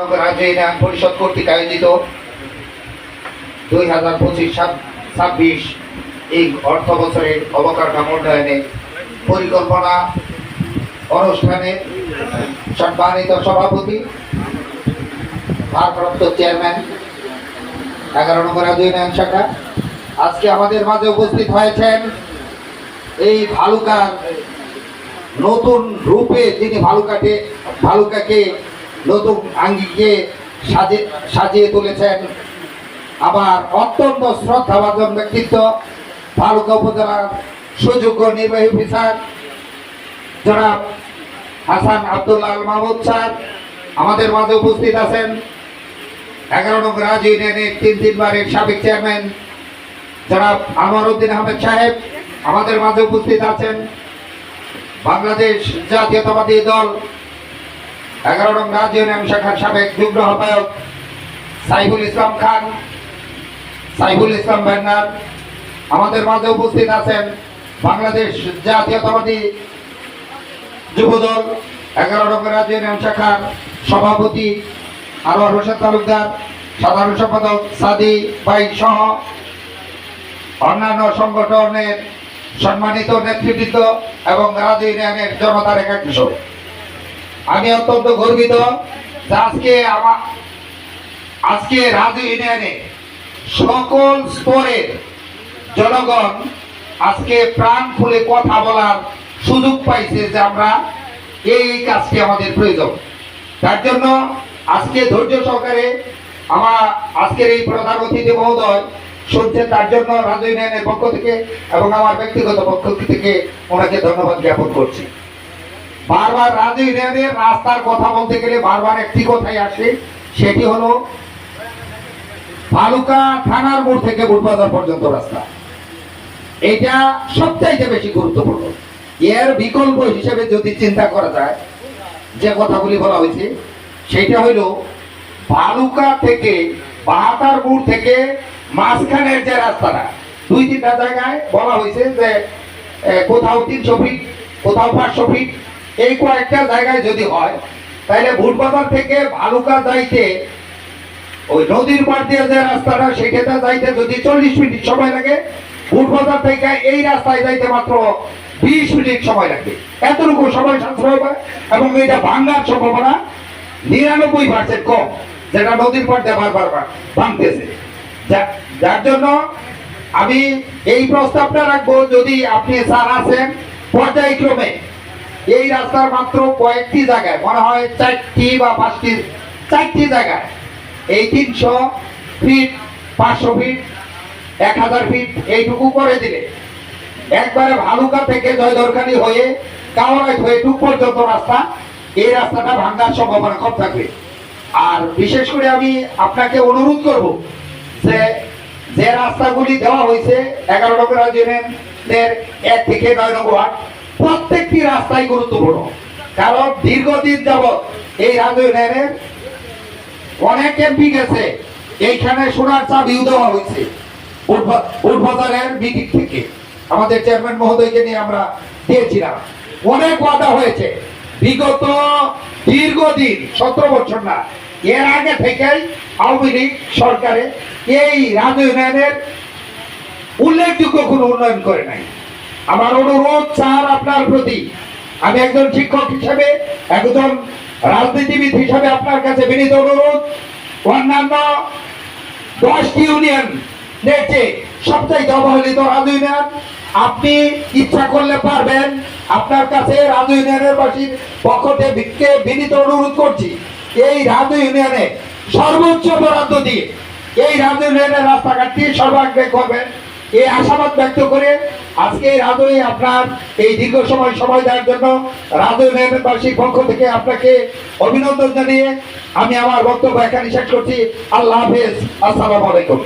রাজ্য ইউনিয়ন পরিষদ কর্তৃক আয়োজিত দুই হাজার পঁচিশ এই অর্থ বছরের অবকাঠামো উন্নয়নে পরিকল্পনা অনুষ্ঠানে সম্মানিত সভাপতি, ভারপ্রাপ্ত চেয়ারম্যান, এগারো নম্বর রাজ্য ইউনিয়ন শাখা। আজকে আমাদের মাঝে উপস্থিত হয়েছেন এই ভালুকার নতুন রূপে যিনি ভালুকাকে ভালুকাকে নতুন আঙ্গিকে সাজে, সাজিয়ে তুলেছেন আবার অত্যন্ত শ্রদ্ধাভাজন ব্যক্তিত্ব ভালুকা উপজেলার সুযোগ্য নির্বাহী অফিসার, জনাব হাসান আব্দুল্লাহ আল মাহমুদ স্যার। আমাদের মাঝে উপস্থিত আছেন এগারো নম্বর রাজ ইউনিয়নের তিন তিনবারের সাবেক চেয়ারম্যান জনাব আনোয়ার উদ্দিন আহমেদ সাহেব। আমাদের মাঝে উপস্থিত আছেন বাংলাদেশ জাতীয়তাবাদী দল এগারো নং রাজ্য ইউনিয়ন শাখার সাবেক যুগ্ম আহ্বায়ক সাইফুল ইসলাম খান, সাইফুল ইসলাম ব্যানার। আমাদের মাঝে উপস্থিত আছেন বাংলাদেশ জাতীয়তাবাদী যুবদল, এগারো নং রাজ্য ইউনিয়ন শাখার সভাপতি আনোয়ার হোসেন তালুকদার, সাধারণ সম্পাদক সাদি বাই সহ অন্যান্য সংগঠনের সম্মানিত নেতৃবৃন্দ এবং রাজ ইউনিয়নের জনতার একাংশ। আমি অত্যন্ত গর্বিত আজকে আমার আজকে রাজ ইউনিয়নে সকল স্তরের জনগণ আজকে প্রাণ খুলে কথা বলার সুযোগ পাইছে যে আমরা এই কাজটি আমাদের প্রয়োজন। তার জন্য আজকে ধৈর্য সহকারে আমার আজকের এই প্রধান অতিথি মহোদয় শুনছে তার জন্য রাজু ইউনিয়নের পক্ষ থেকে এবং আমার ব্যক্তিগত পক্ষ থেকে ওনাকে ধন্যবাদ জ্ঞাপন করছি। বারবার রাজু ইউনিয়নের রাস্তার কথা বলতে গেলে বারবার একটি কথাই আসে, সেটি হলো ভালুকা থানার মোড় থেকে বুটবাজার পর্যন্ত রাস্তা। এটা সবচাইতে বেশি গুরুত্বপূর্ণ। এর বিকল্প হিসেবে যদি চিন্তা করা যায়, যে কথাগুলি বলা হয়েছে, সেটা হইল ভালুকা থেকে বাহাতার মোড় থেকে মাঝখানের যে রাস্তাটা, দুই তিনটা জায়গায় বলা হয়েছে যে কোথাও তিনশো ফিট, কোথাও পাঁচশো ফিট এই কয়েকটা জায়গায় যদি হয়, তাহলে ভুটবাজার থেকে ভালুকা যাইতে, ওই নদীর পাড় দিয়ে যে রাস্তাটা, সেটাতে যাইতে যদি চল্লিশ মিনিট সময় লাগে ভুটবাজার থেকে এই রাস্তায় যাইতে মাত্র বিশ মিনিট সময় লাগবে। এতটুকু সময় সাশ্রয় হবে এবং এটা ভাঙ্গার সম্ভাবনা নিরানব্বই পার্সেন্ট কম, যেটা নদীর পাড় দিয়ে বারবার বার ভাঙতেছে। যার জন্য আমি এই প্রস্তাবটা রাখব, যদি আপনি স্যার আছেন, পর্যায়ক্রমে এই রাস্তার মাত্র কয়েকটি জায়গায়, মনে হয় চারটি বা পাঁচটি, চারটি জায়গায়। এই তিনশো ফিট, পাঁচশো ফিট, এক হাজার ফিট এইটুকু করে দিলে। একবারে ভালুকা থেকে জয়দরখানি হয়ে কাওয়ারাই হয়ে টুক পর্যন্ত রাস্তা, এই রাস্তাটা ভাঙ্গার সম্ভাবনা কম থাকবে। আর বিশেষ করে আমি আপনাকে অনুরোধ করব যে যে রাস্তাগুলি দেওয়া হয়েছে, এগারো নম্বর রাজ্যের এক থেকে নয় নম্বর ওয়ার্ড প্রত্যেকটি রাস্তাই গুরুত্বপূর্ণ। কারণ দীর্ঘদিন যাবৎ এই ইউনিয়নের অনেক এমপি গেছে, এইখানে সোনার চাবিও দেওয়া হয়েছে উঠবাজারের মিটিং থেকে। আমাদের চেয়ারম্যান মহোদয়কে নিয়ে আমরা দিয়েছিলাম। অনেক ওয়াদা হয়েছে। বিগত দীর্ঘদিন, সতেরো বছর না, এর আগে থেকেই আওয়ামী লীগ সরকারে এই রাজ ইউনিয়নের উল্লেখযোগ্য কোনো উন্নয়ন করে নাই। আমার অনুরোধ স্যার, আপনার প্রতি। আমি একজন শিক্ষক হিসেবে, একজন রাজনীতিবিদ হিসাবে আপনার কাছে বিনীত অনুরোধ। অন্যান্য দশটি ইউনিয়ন নেটে সবচাইতে অবহেলিত রাজু ইউনিয়ন, আপনি ইচ্ছা করলে পারবেন আপনার কাছে রাজু ইউনিয়নের বাসীর পক্ষ থেকে বিনীত অনুরোধ করছি। এই রাজু ইউনিয়নে সর্বোচ্চ বরাদ্দ দিয়ে এই রাজু ইউনিয়নের রাস্তাঘাটটি সর্বাগ্রে করবেন। এই আশাবাদ ব্যক্ত করে আজকে রাধুনি আপনার এই দীর্ঘ সময় সময় দেওয়ার জন্য রাজু ইউনিয়নবাসীর পক্ষ থেকে আপনাকে অভিনন্দন জানিয়ে আমি আমার বক্তব্য এখানে শেষ করছি। আল্লাহ হাফেজ। আসসালামু আলাইকুম।